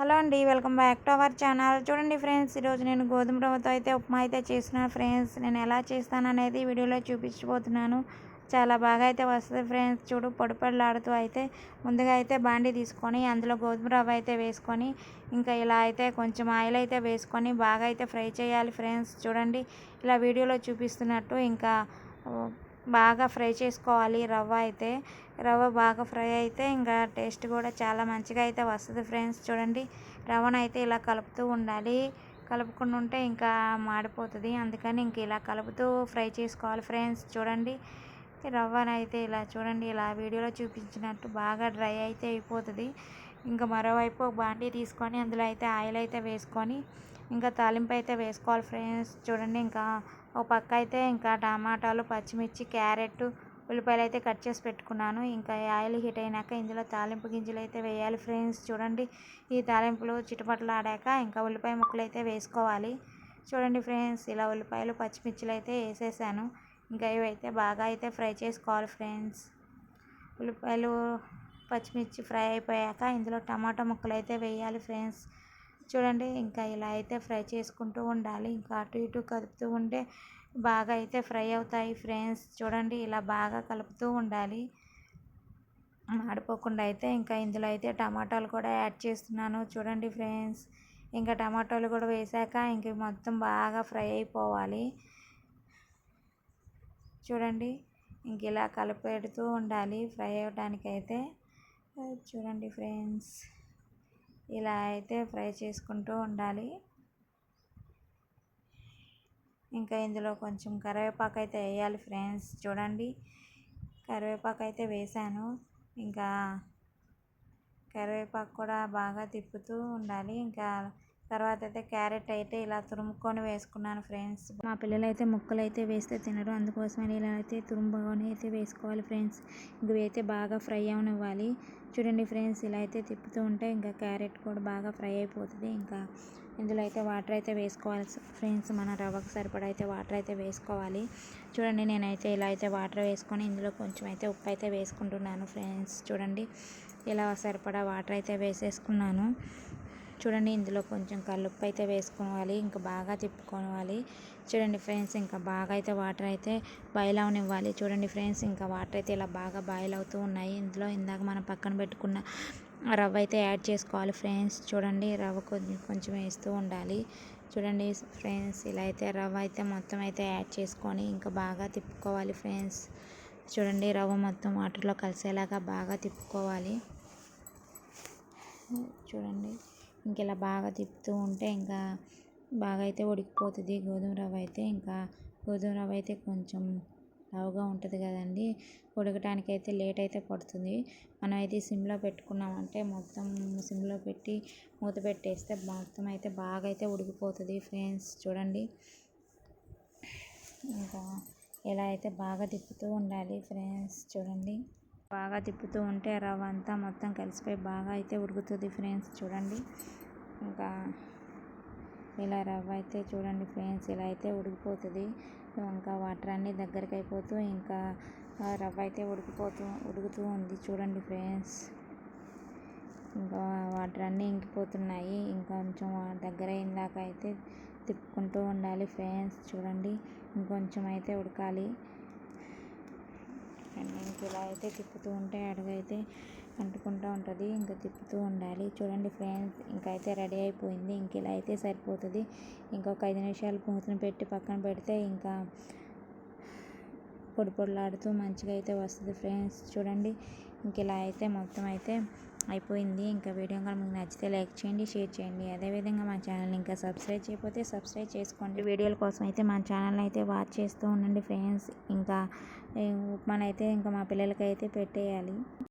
Hello అండి welcome back to our channel. చూడండి friends ఈరోజు నేను గోధుమ రవ్వతో అయితే ఉప్మా అయితే చేస్తున్నాను ఫ్రెండ్స్. నేను ఎలా చేస్తాను అనేది వీడియోలో చూపించబోతున్నాను. చాలా బాగా అయితే వస్తుంది ఫ్రెండ్స్. చూడు పొడి అయితే ముందుగా అయితే బాండి తీసుకొని అందులో గోధుమ రవ్వ అయితే వేసుకొని ఇంకా ఇలా అయితే కొంచెం ఆయిల్ అయితే వేసుకొని బాగా అయితే ఫ్రై చేయాలి ఫ్రెండ్స్. చూడండి ఇలా వీడియోలో చూపిస్తున్నట్టు ఇంకా బాగా ఫ్రై చేసుకోవాలి. రవ్వ అయితే రవ్వ బాగా ఫ్రై అయితే ఇంకా టేస్ట్ కూడా చాలా మంచిగా అయితే వస్తుంది ఫ్రెండ్స్. చూడండి రవ్వను అయితే ఇలా కలుపుతూ ఉండాలి. కలుపుకుండా ఉంటే ఇంకా మాడిపోతుంది. అందుకని ఇంక ఇలా కలుపుతూ ఫ్రై చేసుకోవాలి ఫ్రెండ్స్. చూడండి రవ్వను అయితే ఇలా చూడండి ఇలా వీడియోలో చూపించినట్టు బాగా డ్రై అయితే అయిపోతుంది. ఇంకా మరోవైపు బాండీ తీసుకొని అందులో అయితే ఆయిల్ అయితే వేసుకొని ఇంకా తాలింపు అయితే వేసుకోవాలి ఫ్రెండ్స్. చూడండి ఇంకా ఒక పక్క అయితే ఇంకా టమాటాలు పచ్చిమిర్చి క్యారెట్ ఉల్లిపాయలు అయితే కట్ చేసి పెట్టుకున్నాను. ఇంకా ఆయిల్ హీట్ అయినాక ఇందులో తాలింపు గింజలు అయితే వేయాలి ఫ్రెండ్స్. చూడండి ఈ తాలింపులు చిటపట్లు ఆడాక ఇంకా ఉల్లిపాయ ముక్కలు అయితే వేసుకోవాలి. చూడండి ఫ్రెండ్స్ ఇలా ఉల్లిపాయలు పచ్చిమిర్చిలు అయితే వేసేసాను. ఇంకా ఇవైతే బాగా అయితే ఫ్రై చేసుకోవాలి ఫ్రెండ్స్. ఉల్లిపాయలు పచ్చిమిర్చి ఫ్రై అయిపోయాక ఇందులో టమాటా ముక్కలు అయితే వేయాలి ఫ్రెండ్స్. చూడండి ఇంకా ఇలా అయితే ఫ్రై చేసుకుంటూ ఉండాలి. ఇంకా అటు ఇటు కలుపుతూ ఉంటే బాగా అయితే ఫ్రై అవుతాయి ఫ్రెండ్స్. చూడండి ఇలా బాగా కలుపుతూ ఉండాలి. మాడిపోకుండా అయితే ఇంకా ఇందులో అయితే టమాటాలు కూడా యాడ్ చేస్తున్నాను. చూడండి ఫ్రెండ్స్ ఇంకా టమాటాలు కూడా వేసాక ఇంక మొత్తం బాగా ఫ్రై అయిపోవాలి. చూడండి ఇంక ఇలా కలిపెడుతూ ఉండాలి ఫ్రై అవ్వడానికైతే చూడండి ఫ్రెండ్స్. ఇలా అయితే ఫ్రై చేసుకుంటూ ఉండాలి. ఇంకా ఇందులో కొంచెం కరివేపాకు అయితే వేయాలి ఫ్రెండ్స్. చూడండి కరివేపాకు అయితే వేసాను. ఇంకా కరివేపాకు కూడా బాగా తిప్పుతూ ఉండాలి. ఇంకా తర్వాత అయితే క్యారెట్ అయితే ఇలా తురుముకొని వేసుకున్నాను ఫ్రెండ్స్. మా పిల్లలు అయితే ముక్కలు అయితే వేస్తే తినరు. అందుకోసమని ఇలా అయితే తురుముకొని అయితే వేసుకోవాలి ఫ్రెండ్స్. ఇవి అయితే బాగా ఫ్రై అవనివ్వాలి. చూడండి ఫ్రెండ్స్ ఇలా అయితే తిప్పుతూ ఉంటే ఇంకా క్యారెట్ కూడా బాగా ఫ్రై అయిపోతుంది. ఇంకా ఇందులో అయితే వాటర్ అయితే వేసుకోవాలి ఫ్రెండ్స్ మన రవ్వకు సరిపడా అయితే వాటర్ అయితే వేసుకోవాలి. చూడండి నేనైతే ఇలా అయితే వాటర్ వేసుకొని ఇందులో కొంచెం అయితే ఉప్పు అయితే వేసుకుంటున్నాను ఫ్రెండ్స్. చూడండి ఇలా సరిపడా వాటర్ అయితే వేసేసుకున్నాను. చూడండి ఇందులో కొంచెం కల్లుప్పు అయితే వేసుకోవాలి ఇంకా బాగా తిప్పుకోవాలి. చూడండి ఫ్రెండ్స్ ఇంకా బాగా అయితే వాటర్ అయితే బాయిల్ అవనివ్వాలి చూడండి ఫ్రెండ్స్ ఇంకా వాటర్ అయితే ఇలా బాగా బాయిల్ అవుతూ ఉన్నాయి. ఇందులో ఇందాక మనం పక్కన పెట్టుకున్న రవ్వ అయితే యాడ్ చేసుకోవాలి ఫ్రెండ్స్. చూడండి రవ్వ కొంచెం కొంచెం వేస్తూ ఉండాలి. చూడండి ఫ్రెండ్స్ ఇలా అయితే రవ్వ అయితే మొత్తం అయితే యాడ్ చేసుకొని ఇంకా బాగా తిప్పుకోవాలి ఫ్రెండ్స్. చూడండి రవ్వ మొత్తం వాటర్లో కలిసేలాగా బాగా తిప్పుకోవాలి. చూడండి. ఇంక ఇలా బాగా తిప్పుతూ ఉంటే ఇంకా బాగా అయితే ఉడికిపోతుంది. గోధుమ రవ్వ అయితే ఇంకా గోధుమ రవ్వ అయితే కొంచెం లావుగా ఉంటుంది కదండి. ఉడకటానికి అయితే లేట్ అయితే పడుతుంది. మనం అయితే సిమ్లో పెట్టుకున్నామంటే మొత్తం సిమ్లో పెట్టి మూత పెట్టేస్తే మొత్తం అయితే బాగా అయితే ఉడికిపోతుంది ఫ్రెండ్స్. చూడండి. ఇంకా ఇలా అయితే బాగా తిప్పుతూ ఉండాలి ఫ్రెండ్స్. చూడండి. బాగా తిప్పుతూ ఉంటే రవ్వ అంతా మొత్తం కలిసిపోయి బాగా అయితే ఉడుకుతుంది ఫ్రెండ్స్. చూడండి. ఇంకా ఇలా రవ్వ అయితే చూడండి ఫ్రెండ్స్ ఇలా అయితే ఉడికిపోతుంది. ఇంకా వాటర్ అన్నీ దగ్గరికి అయిపోతూ ఇంకా రవ్వ అయితే ఉడికిపోతూ ఉడుకుతూ ఉంది చూడండి ఫ్రెండ్స్. ఇంకా వాటర్ అన్నీ ఇంకిపోతున్నాయి. ఇంకొంచెం దగ్గర అయిందాక అయితే తిప్పుకుంటూ ఉండాలి ఫ్రెండ్స్. చూడండి. ఇంకొంచెం అయితే ఉడకాలి. మనకి ఇలా అయితే తిప్పుతూ ఉంటే అడుగైతే అంటుకుంటూ ఉంటుంది. ఇంకా తిప్పుతూ ఉండాలి. చూడండి ఫ్రెండ్స్ ఇంకైతే అయితే రెడీ అయిపోయింది. ఇంక ఇలా అయితే సరిపోతుంది. ఇంకొక ఐదు నిమిషాలు మూతను పెట్టి పక్కన పెడితే ఇంకా పొడి పొడిలాడుతూ మంచిగా అయితే వస్తుంది ఫ్రెండ్స్. చూడండి ఇంక ఇలా అయితే మొత్తం అయితే అయిపోయింది. ఇంకా వీడియో కనుక మీకు నచ్చితే లైక్ చేయండి షేర్ చేయండి. అదేవిధంగా మా ఛానల్ ఇంకా సబ్స్క్రైబ్ చేయకపోతే సబ్స్క్రైబ్ చేసుకోండి. వీడియోల కోసం అయితే మా ఛానల్ అయితే వాచ్ చేస్తూ ఉండండి ఫ్రెండ్స్. ఇంకా ఉప్మానైతే ఇంకా మా పిల్లలకి అయితే పెట్టేయాలి.